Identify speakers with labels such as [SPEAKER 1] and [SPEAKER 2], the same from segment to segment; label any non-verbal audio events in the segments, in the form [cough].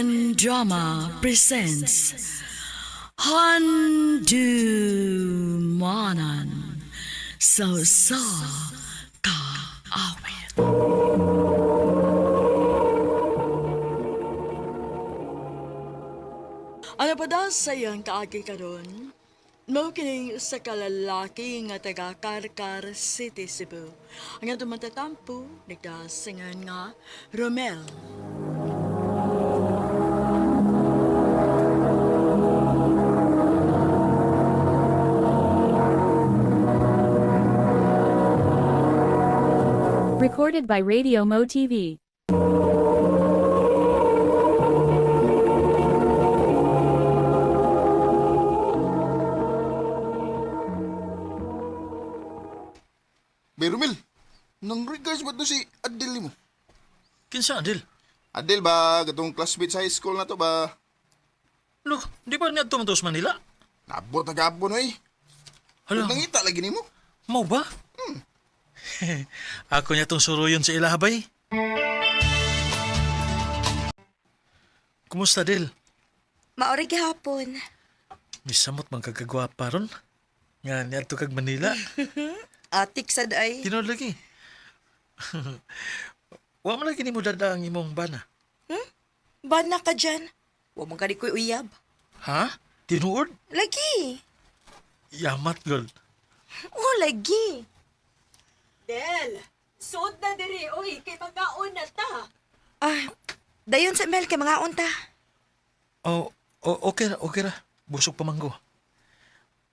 [SPEAKER 1] Pen Drama presents Handu Manan So Sa Ka Awit Ano pa daw sayang kaagi karon? Mao kining usa ka lalaki nga taga Karkar City, Cebu. Ang atong matatampo nagdasingan nga Romel.
[SPEAKER 2] Recorded by Radio Mo TV.
[SPEAKER 3] Bay Romel, nang regards ba to si Adel mo?
[SPEAKER 4] Kinsa, Adil?
[SPEAKER 3] Adel ba, gatong classmate sa high school na to ba?
[SPEAKER 4] Lo, di ba niya tumantos Manila?
[SPEAKER 3] Nabot na gapon eh.
[SPEAKER 4] Hala,
[SPEAKER 3] Nangita lagi ni mo.
[SPEAKER 4] mau ba? [laughs] Ako niya tong suruyon sa ilahabay. Kumusta, Dil?
[SPEAKER 5] Maori gihapon.
[SPEAKER 4] Misamot man kagagwapa ron. Nga niya to kag Manila. [laughs]
[SPEAKER 5] Atik sad ay.
[SPEAKER 4] Tinod lagi. [laughs] Wa man lagi ni mo dada ang imong bana.
[SPEAKER 5] Bad na ka dyan. Huwag mong kadi ko'y uyab.
[SPEAKER 4] Ha? Tinuod?
[SPEAKER 5] Lagi.
[SPEAKER 4] Yamat, gol.
[SPEAKER 5] Oh, lagi.
[SPEAKER 6] Del, suot na diri, oy, kay magaon na ta.
[SPEAKER 5] Ah, dayon sa Mel kay mga unta.
[SPEAKER 4] Oh, oh, okay ra, okay ra. Busog pa manggo.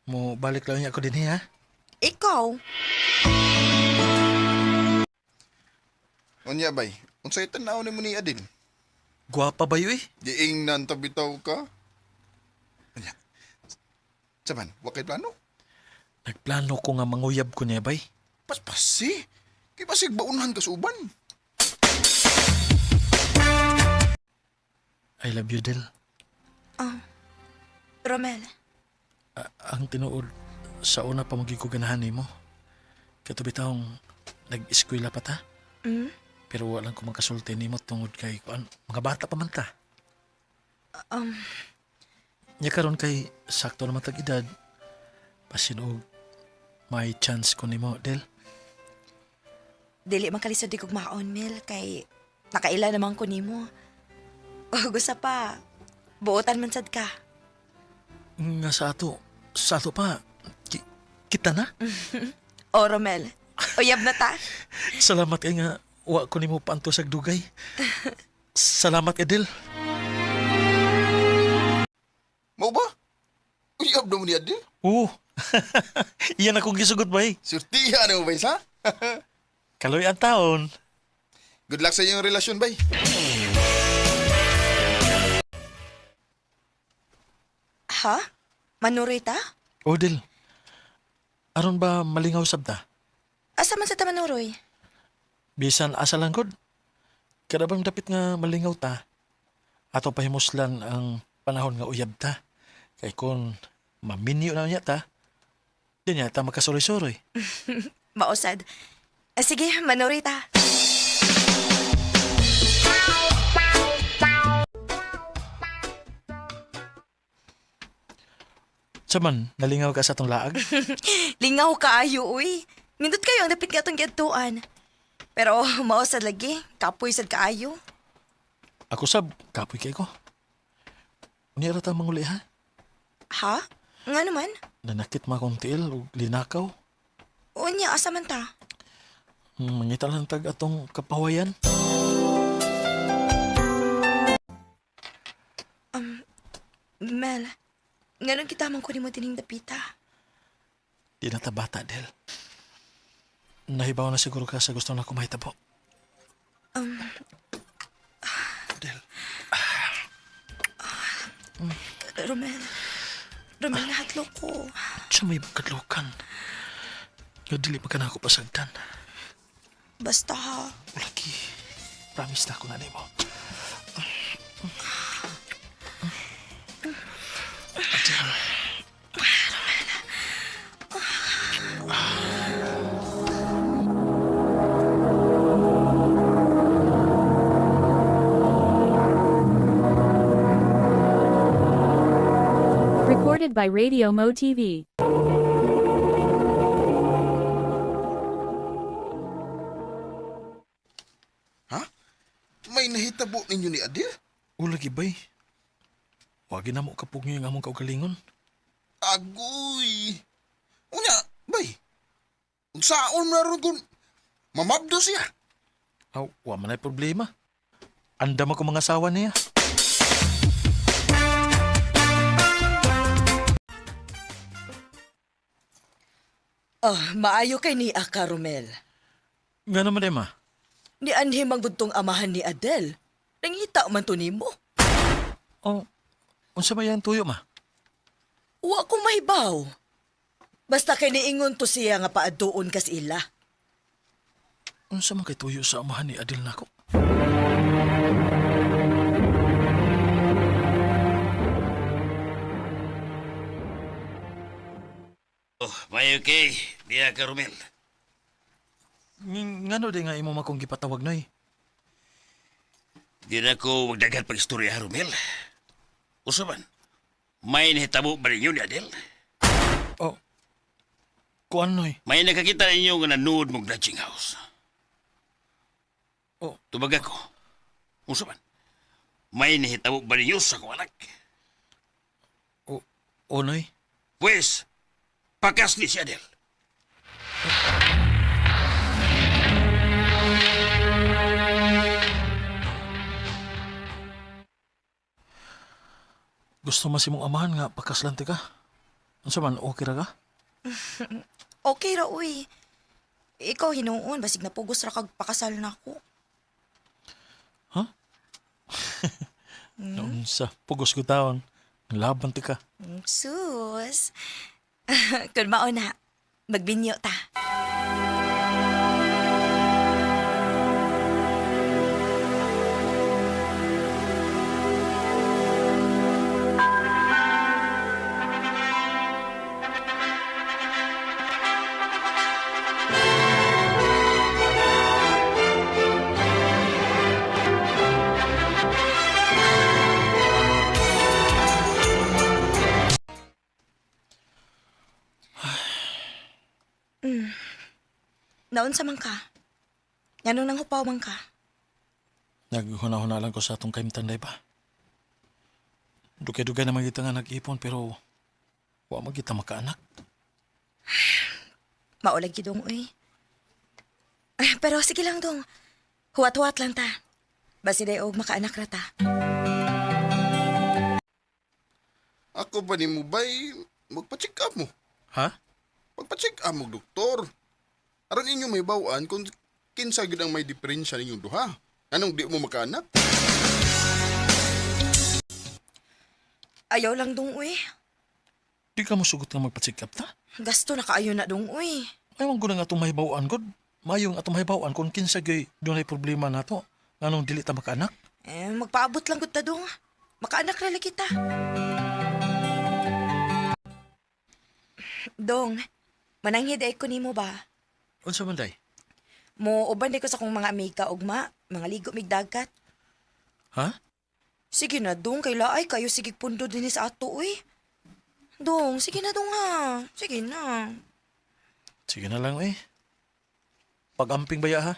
[SPEAKER 4] Mo balik lang niya ako din ha.
[SPEAKER 5] Ikaw,
[SPEAKER 3] Unya bay, unsay tanaw ni mo ni Adel?
[SPEAKER 4] Gwapa ba yun eh?
[SPEAKER 3] Diing nan tabitaw ka? Unya. Saman, wakay plano?
[SPEAKER 4] Nagplano ko nga manguyab ko niya bay.
[SPEAKER 3] Paspasi. Kay pasig baunahan ka sa uban.
[SPEAKER 4] I love you, Del.
[SPEAKER 5] Romel.
[SPEAKER 4] A- ang tinuod sa una pa magi ko ganahan mo. Katubi taong nag-eskwela pa ta.
[SPEAKER 5] Mm?
[SPEAKER 4] Pero walang ko magkasulti ni mo tungod kay kuan mga bata pa man ta.
[SPEAKER 5] Um,
[SPEAKER 4] Nya karon kay sakto naman tag edad. Pasinog may chance ko nimo, Del.
[SPEAKER 5] Dili man kalisod di maon, Mel, kay nakaila naman ko nimo. O, gusto pa. Buotan man sad ka.
[SPEAKER 4] Nga sa ato, sa ato pa, ki- kita na. [laughs]
[SPEAKER 5] O, Romel. Uyab na ta. [laughs]
[SPEAKER 4] Salamat kay nga wa ko nimo paanto sa dugay. Salamat Edel.
[SPEAKER 3] Mau ba? Uyab na mo ni Adel?
[SPEAKER 4] Oo. [laughs] Iyan akong gisugot bay.
[SPEAKER 3] Surtihan mo bay sa?
[SPEAKER 4] Kaloy ang taon.
[SPEAKER 3] Good luck sa iyong relasyon bay.
[SPEAKER 5] Ha? Manuroy ta?
[SPEAKER 4] Odel. Aron ba malingaw sabta?
[SPEAKER 5] Asa man sa ta manuroy?
[SPEAKER 4] Bisan asa lang gud. Kada bang dapit nga malingaw ta. Ato pahimuslan ang panahon nga uyab ta. Kay kun maminyo na niya ta. Di niya ta makasuroy-suroy. [laughs]
[SPEAKER 5] Mausad. Ah, sige, manuroy ta.
[SPEAKER 4] Saman, nalingaw ka sa atong laag. [laughs]
[SPEAKER 5] Lingaw kaayo, uy. Nindot kayo ang dapit nga itong giyadtuan. Pero mausad lagi, kapoy sad kaayo.
[SPEAKER 4] Ako sab, kapoy kay ko. Unira ta manguli ha?
[SPEAKER 5] Ha? Nga naman?
[SPEAKER 4] Nanakit ma kong tiil o linakaw.
[SPEAKER 5] Unya, asa man ta?
[SPEAKER 4] Hmm, Mangita lang tag atong kapawayan.
[SPEAKER 5] Mel, ngayon kita man ko ni mo tining dapita.
[SPEAKER 4] Di na ta bata, Del. Nahibaw na siguro ka sa gusto na kumahitabo.
[SPEAKER 5] Um,
[SPEAKER 4] Del,
[SPEAKER 5] Romel, Romel, nahatlo ko.
[SPEAKER 4] siya may kadlukan. Nga dili pa ka na ako pasagdan.
[SPEAKER 5] Basta ha.
[SPEAKER 4] Lucky, promise na ako na.
[SPEAKER 2] Recorded by Radio Mo TV.
[SPEAKER 3] May nahitabo ninyo ni Adil?
[SPEAKER 4] O lagi bay. Wagi na mo kapug niyo yung among kaugalingon.
[SPEAKER 3] Agoy! Unya, bay. Kung saan na ron kung mamabdo siya.
[SPEAKER 4] Aw, wa man ay problema. Andam ako mga asawa niya.
[SPEAKER 5] Ah, maayo kay ni Aka Romel.
[SPEAKER 4] Nga naman eh,
[SPEAKER 5] Ni anhi manggudtong amahan ni Adel. Nangita man to nimo.
[SPEAKER 4] Oh, unsa ba yan tuyo, ma?
[SPEAKER 5] Wa ko mahibaw. Basta kay niingon to siya nga paadtuon kas ila.
[SPEAKER 4] Unsa man kay tuyo sa amahan ni Adil nako?
[SPEAKER 7] Oh, may okay. Diya ka, Romel.
[SPEAKER 4] Ng- Ngano di nga imo makong gipatawag noy?
[SPEAKER 7] Di na ko magdagan pag istorya, Romel. Usaban, may nahitabo ba ninyo ni Adel?
[SPEAKER 4] Oh. Kuan noy?
[SPEAKER 7] May nakakita ninyo nga nanood mong lodging house.
[SPEAKER 4] Oh.
[SPEAKER 7] Tubag ako. Usaban, may nahitabo ba ninyo sa kong anak?
[SPEAKER 4] O, o noy?
[SPEAKER 7] Pues, pakas ni si Adel.
[SPEAKER 4] Gusto man si mong amahan nga pakaslante ka. Unsa man okay ra ka? [laughs]
[SPEAKER 5] Okay ra uy. Ikaw hinuon basig na pugos ra kag pakasal na ako. [laughs]
[SPEAKER 4] Unsa pugos ko taon. Laban ti ka.
[SPEAKER 5] Mm, Sus. [laughs] Kun mao na, magbinyo ta. Naon sa man ka? Nganong nang hupaw man ka?
[SPEAKER 4] Naghuna-huna lang ko sa atong kaimtanday pa. Dugay-dugay naman kita nga nag-ipon pero wa man kita makaanak. [sighs]
[SPEAKER 5] Maulag gidong uy. Eh, Pero sige lang dong. Huwat-huwat lang ta. Basi day og makaanak ra ta.
[SPEAKER 3] Ako ba ni mo bay? Magpa-check up mo.
[SPEAKER 4] Ha?
[SPEAKER 3] Magpa-check up mo, doktor. Aron inyo may bawaan kung kinsa gid ang may diferensya ninyong duha. Anong di mo makaanak?
[SPEAKER 5] Ayaw lang dong uy.
[SPEAKER 4] Di ka mo sugot nga magpa-check up ta?
[SPEAKER 5] Gasto na kaayo na dong uy.
[SPEAKER 4] Ayaw ko na nga itong mahibawaan god. Mayong atong mahibawaan kung kinsa gay doon ay problema na to. Anong dili ta makaanak?
[SPEAKER 5] Eh, magpaabot lang gud ta dong. Makaanak ra lagi ta. Dong, mananghid ay ko nimo ba?
[SPEAKER 4] Unsa man day?
[SPEAKER 5] Mo uban di ko sa kong mga amiga ugma, mga ligo mig dagat.
[SPEAKER 4] Ha?
[SPEAKER 5] Sige na dong, kay laay kayo sige pundo din sa ato uy. Dong, sige na dong ha. Sige na.
[SPEAKER 4] Sige na lang eh. Pag-amping baya ha?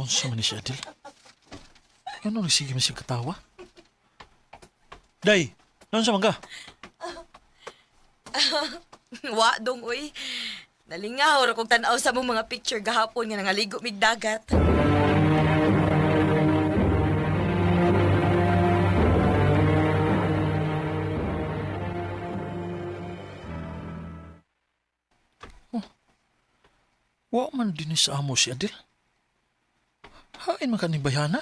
[SPEAKER 4] Naon sa man ni si Adil? Ano nagsige man siya katawa? Day, naon sa man ka?
[SPEAKER 5] Wa dong uy. Nalingaw ra kog tan-aw sa mong mga picture gahapon nga nangaligo mig dagat.
[SPEAKER 4] Wa man din sa amo si Adil. Hain man ka ni Bayana?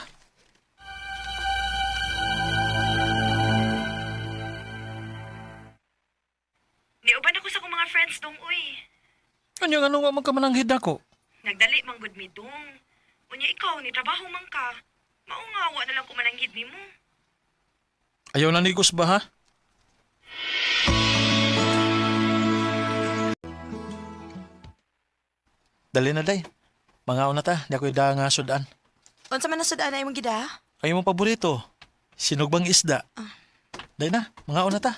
[SPEAKER 8] Niuban ako sa kong mga friends dong, uy.
[SPEAKER 4] Ano nga nung wa man ka mananghid ako?
[SPEAKER 8] Nagdali mang good me dong. Unya ikaw, ni trabaho man ka. Maungawa na lang ko mananggid ni mo.
[SPEAKER 4] Ayaw na nigos ba ha? Dali na, day. Mga una ta, di ako ida nga sudan.
[SPEAKER 5] Unsa man na sudaan na imong gida?
[SPEAKER 4] Kayo mong paborito, sinugbang isda. Day na, mga una ta.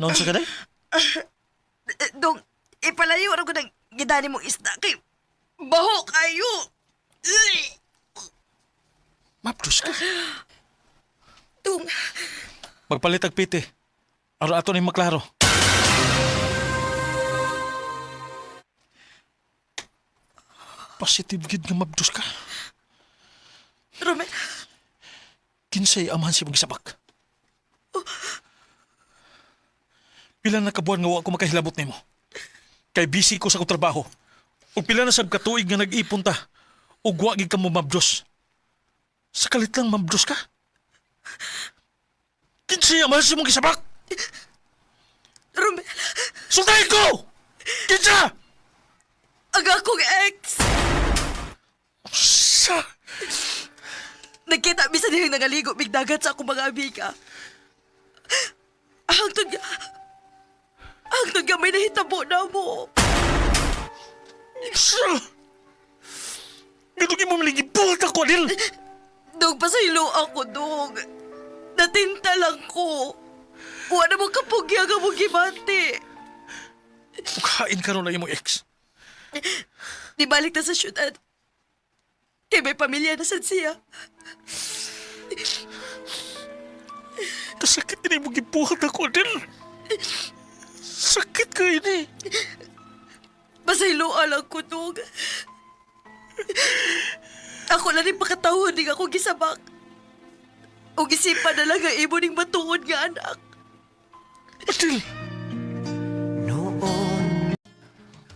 [SPEAKER 4] Noon sa ka, day?
[SPEAKER 5] Eh, Dong, ipalayo ra ko ng gida mong isda kay baho kayo. Uy!
[SPEAKER 4] Mapdos ka.
[SPEAKER 5] Dong,
[SPEAKER 4] Magpalitag piti. Aron ato ni maklaro. Positive gid nga mabdos ka.
[SPEAKER 5] Romel,
[SPEAKER 4] Kinsay amahan si mong sabak. Pila na kabuan nga wa ko makahilabot nimo. Kay busy ko sa akong trabaho. Ug pila na sab katuig nga nag-ipon ta. Ug wa gid ka mo mabdos. Sa kalit lang mabdos ka. Kinsay amahan si mong gisabak.
[SPEAKER 5] Romel,
[SPEAKER 4] Sultahin ko! Kinsa!
[SPEAKER 5] Ang akong ex.
[SPEAKER 4] Sa...
[SPEAKER 5] Nagkita bisan dihang nangaligo bigdagat sa akong mga amiga. Hangtod nga, hangtod nga may nahitabo na mo.
[SPEAKER 4] Sa... Ganun mo maligibot ako, Adil!
[SPEAKER 5] Dog, pasaylo ako, dog. Natinta lang ko. Wala mo kapugya nga mo gibati.
[SPEAKER 4] Kain ka ron na imong ex.
[SPEAKER 5] Di balik na sa syudad. Kay may pamilya na sad siya.
[SPEAKER 4] Kasakit na imong gibuhat ako, Adil! Sakit ka ini.
[SPEAKER 5] Pasaylo lang ko, dog. Ako na rin pakatawad din ako gisabak. O gisipan na lang ang imo ning matuod nga anak.
[SPEAKER 4] Adil!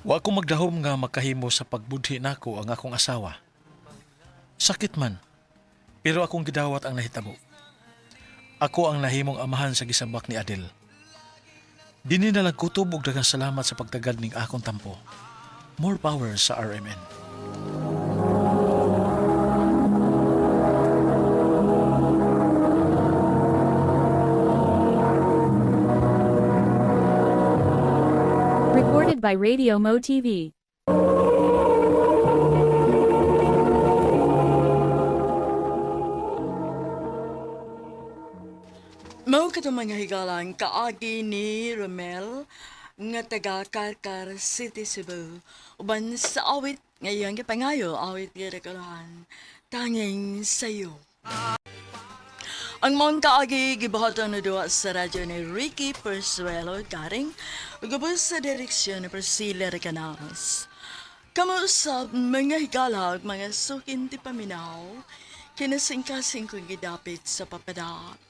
[SPEAKER 4] Wa ko magdahom nga makahimo sa pagbudhi nako ang akong asawa. Sakit man, pero akong gidawat ang nahitabo. Ako ang nahimong amahan sa gisabak ni Adil. Dini na lang kutob og salamat sa pagtagad ning akong tampo. More power sa RMN.
[SPEAKER 2] Recorded by Radio Mo TV.
[SPEAKER 1] Mao ka mga higalang kaagi ni Romel nga taga Karkar City, Cebu. Uban sa awit ngayon kapangayo awit nga kalahan tanging sayo. Ang mga kaagi gibahatan na duwa sa radyo ni Ricky Persuelo Garing ugabos sa direksyon ni Priscilla Recanaros. Kamusta mga higala ug mga sukin ti paminaw kinasingkasing kong gidapit sa papada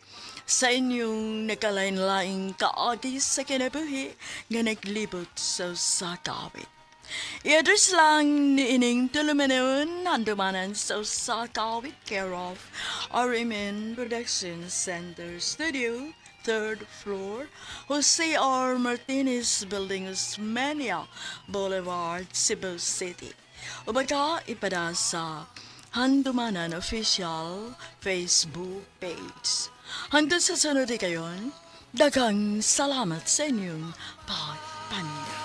[SPEAKER 1] sa inyong nakalain-laing kaagi sa kinabuhi nga naglibot sa sakawit. I-address lang ni ining tulumanon nandumanan sa sakawit care of RMN Production Center Studio, third floor, Jose R. Martinez Building, Osmania Boulevard, Cebu City. Ubaga ipada sa Handumanan Official Facebook page. Hanggang sa sunod kayon, dagang salamat sa inyong pagpanin.